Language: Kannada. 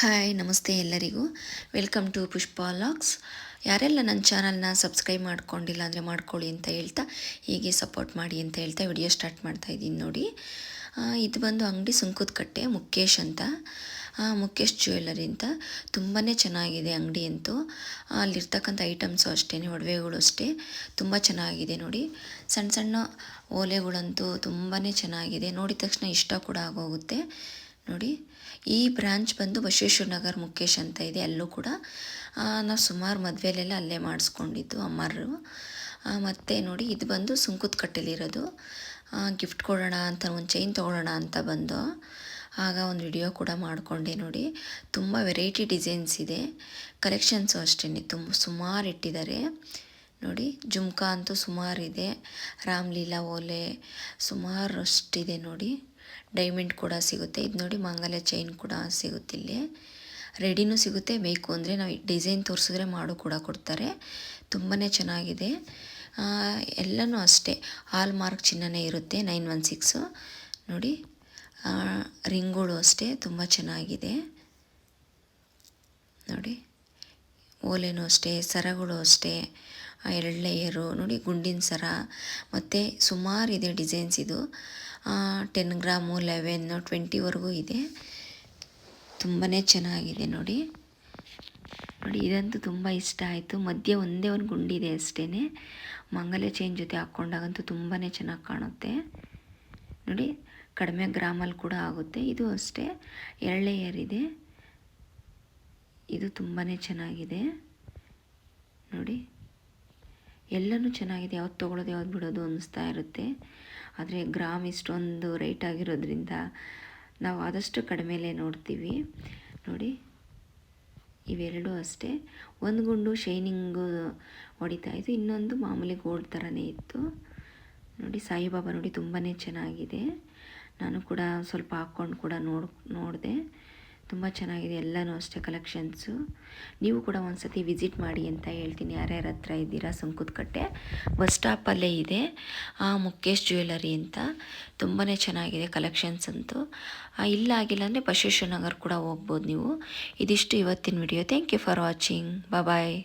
ಹಾಯ್, ನಮಸ್ತೆ ಎಲ್ಲರಿಗೂ. ವೆಲ್ಕಮ್ ಟು ಪುಷ್ಪ ಲಾಗ್ಸ್ ಯಾರೆಲ್ಲ ನನ್ನ ಚಾನಲ್ನ ಸಬ್ಸ್ಕ್ರೈಬ್ ಮಾಡ್ಕೊಂಡಿಲ್ಲ ಅಂದರೆ ಮಾಡ್ಕೊಳ್ಳಿ ಅಂತ ಹೇಳ್ತಾ, ಹೀಗೆ ಸಪೋರ್ಟ್ ಮಾಡಿ ಅಂತ ಹೇಳ್ತಾ ವಿಡಿಯೋ ಸ್ಟಾರ್ಟ್ ಮಾಡ್ತಾ ಇದ್ದೀನಿ ನೋಡಿ. ಇದು ಬಂದು ಅಂಗಡಿ ಸುಂಕದ ಕಟ್ಟೆ ಮುಖೇಶ್ ಅಂತ ಮುಖೇಶ್ ಜ್ಯುವೆಲ್ಲರಿ ಅಂತ. ತುಂಬಾ ಚೆನ್ನಾಗಿದೆ ಅಂಗಡಿ ಅಂತೂ. ಅಲ್ಲಿರ್ತಕ್ಕಂಥ ಐಟಮ್ಸು ಅಷ್ಟೇ ಒಡವೆಗಳು ಅಷ್ಟೇ. ತುಂಬ ಚೆನ್ನಾಗಿದೆ ನೋಡಿ. ಸಣ್ಣ ಸಣ್ಣ ಓಲೆಗಳಂತೂ ತುಂಬಾ ಚೆನ್ನಾಗಿದೆ. ನೋಡಿದ ತಕ್ಷಣ ಇಷ್ಟ ಕೂಡ ಆಗೋಗುತ್ತೆ. ನೋಡಿ, ಈ ಬ್ರಾಂಚ್ ಬಂದು ಬಸವೇಶ್ವರ ನಗರ್ ಮುಖೇಶ್ ಅಂತ ಇದೆ, ಅಲ್ಲೂ ಕೂಡ. ನಾವು ಸುಮಾರು ಮದುವೆಲೆಲ್ಲ ಅಲ್ಲೇ ಮಾಡಿಸ್ಕೊಂಡಿದ್ದು ಅಮ್ಮರು ಮತ್ತು ನೋಡಿ, ಇದು ಬಂದು ಸುಂಕದ ಕಟ್ಟೆಲಿರೋದು. ಗಿಫ್ಟ್ ಕೊಡೋಣ ಅಂತ, ಒಂದು ಚೈನ್ ತೊಗೊಳ್ಳೋಣ ಅಂತ ಬಂದು. ಆಗ ಒಂದು ವಿಡಿಯೋ ಕೂಡ ಮಾಡಿಕೊಂಡೆ ನೋಡಿ. ತುಂಬ ವೆರೈಟಿ ಡಿಸೈನ್ಸ್ ಇದೆ. ಕಲೆಕ್ಷನ್ಸು ಅಷ್ಟೇ ತುಂಬ ಸುಮಾರು ಇಟ್ಟಿದ್ದಾರೆ ನೋಡಿ, ಜುಮ್ಕಾ ಅಂತೂ ಸುಮಾರಿದೆ ರಾಮ್ಲೀಲಾ ಓಲೆ, ಸುಮಾರು ಅಷ್ಟಿದೆ ನೋಡಿ. ಡೈಮಂಡ್ ಕೂಡ ಸಿಗುತ್ತೆ. ಇದು ನೋಡಿ ಮಾಂಗಲ್ಯ ಚೈನ್ ಕೂಡ ಸಿಗುತ್ತೆ ಇಲ್ಲಿ. ರೆಡಿನೂ ಸಿಗುತ್ತೆ. ಬೇಕು ಅಂದರೆ ನಾವು ಡಿಸೈನ್ ತೋರಿಸಿದ್ರೆ ಮಾಡು ಕೂಡ ಕೊಡ್ತಾರೆ. ತುಂಬಾ ಚೆನ್ನಾಗಿದೆ. ಎಲ್ಲನೂ ಅಷ್ಟೇ. ಹಾಲ್ ಮಾರ್ಕ್ ಚಿನ್ನನೇ ಇರುತ್ತೆ, ನೈನ್ ಒನ್ ಸಿಕ್ಸು. ನೋಡಿ ರಿಂಗ್ಗಳು ಅಷ್ಟೇ, ತುಂಬ ಚೆನ್ನಾಗಿದೆ. ನೋಡಿ, ಓಲೆನೂ ಅಷ್ಟೇ, ಸರಗಳು ಅಷ್ಟೇ ಎರಡು ಲೇಯರು ನೋಡಿ, ಗುಂಡಿನ ಸರ. ಮತ್ತು ಸುಮಾರಿದೆ ಡಿಸೈನ್ಸ್ ಇದು. ಟೆನ್ ಗ್ರಾಮು ಲೆವೆನ್ನು ಟ್ವೆಂಟಿವರೆಗೂ ಇದೆ. ತುಂಬಾ ಚೆನ್ನಾಗಿದೆ ನೋಡಿ. ನೋಡಿ, ಇದಂತೂ ತುಂಬ ಇಷ್ಟ ಆಯಿತು. ಮಧ್ಯೆ ಒಂದೇ ಒಂದು ಗುಂಡಿದೆ ಅಷ್ಟೇ ಮಂಗಲ್ಯ ಚೈನ್ ಜೊತೆ ಹಾಕ್ಕೊಂಡಾಗಂತೂ ತುಂಬಾ ಚೆನ್ನಾಗಿ ಕಾಣುತ್ತೆ. ನೋಡಿ, ಕಡಿಮೆ ಗ್ರಾಮಲ್ಲಿ ಕೂಡ ಆಗುತ್ತೆ. ಇದು ಅಷ್ಟೇ. ಎರಡು ಲೇಯರ್ ಇದೆ. ಇದು ತುಂಬಾ ಚೆನ್ನಾಗಿದೆ. ನೋಡಿ. ಎಲ್ಲನೂ ಚೆನ್ನಾಗಿದೆ, ಯಾವ್ದು ತೊಗೊಳೋದು, ಯಾವ್ದು ಬಿಡೋದು ಅನ್ನಿಸ್ತಾ ಇರುತ್ತೆ. ಆದರೆ ಗ್ರಾಮ್ ಇಷ್ಟೊಂದು ರೇಟ್ ಆಗಿರೋದ್ರಿಂದ ನಾವು ಆದಷ್ಟು ಕಡಿಮೆಲೇ ನೋಡ್ತೀವಿ. ನೋಡಿ, ಇವೆರಡೂ ಅಷ್ಟೇ. ಒಂದು ಗುಂಡು ಶೈನಿಂಗು ಹೊಡಿತಾ ಇತ್ತು, ಇನ್ನೊಂದು ಮಾಮೂಲಿ ಗೋಲ್ಡ್ ಥರನೇ ಇತ್ತು. ನೋಡಿ, ಸಾಯಿಬಾಬಾ ನೋಡಿ ತುಂಬಾ ಚೆನ್ನಾಗಿದೆ. ನಾನು ಕೂಡ ಸ್ವಲ್ಪ ಹಾಕ್ಕೊಂಡು ಕೂಡ ನೋಡ್, ನೋಡಿದೆ. ತುಂಬ ಚೆನ್ನಾಗಿದೆ, ಎಲ್ಲನೂ ಅಷ್ಟೇ ಕಲೆಕ್ಷನ್ಸು ನೀವು ಕೂಡ ಒಂದು ಸತಿ ವಿಸಿಟ್ ಮಾಡಿ ಅಂತ ಹೇಳ್ತೀನಿ. ಯಾರ್ಯಾರ ಹತ್ರ ಇದ್ದೀರಾ? ಸಂಕುತ್ಕಟ್ಟೆ ಬಸ್ ಸ್ಟಾಪಲ್ಲೇ ಇದೆ. ಆ ಮುಖೇಶ್ ಜ್ಯುವೆಲರಿ ಅಂತ. ತುಂಬಾ ಚೆನ್ನಾಗಿದೆ ಕಲೆಕ್ಷನ್ಸ್ ಅಂತೂ. ಇಲ್ಲ ಆಗಿಲ್ಲ ಅಂದರೆ ಬಸವೇಶ್ವರ ನಗರ್ ಕೂಡ ಹೋಗ್ಬೋದು ನೀವು. ಇದಿಷ್ಟು ಇವತ್ತಿನ video thank you for watching bye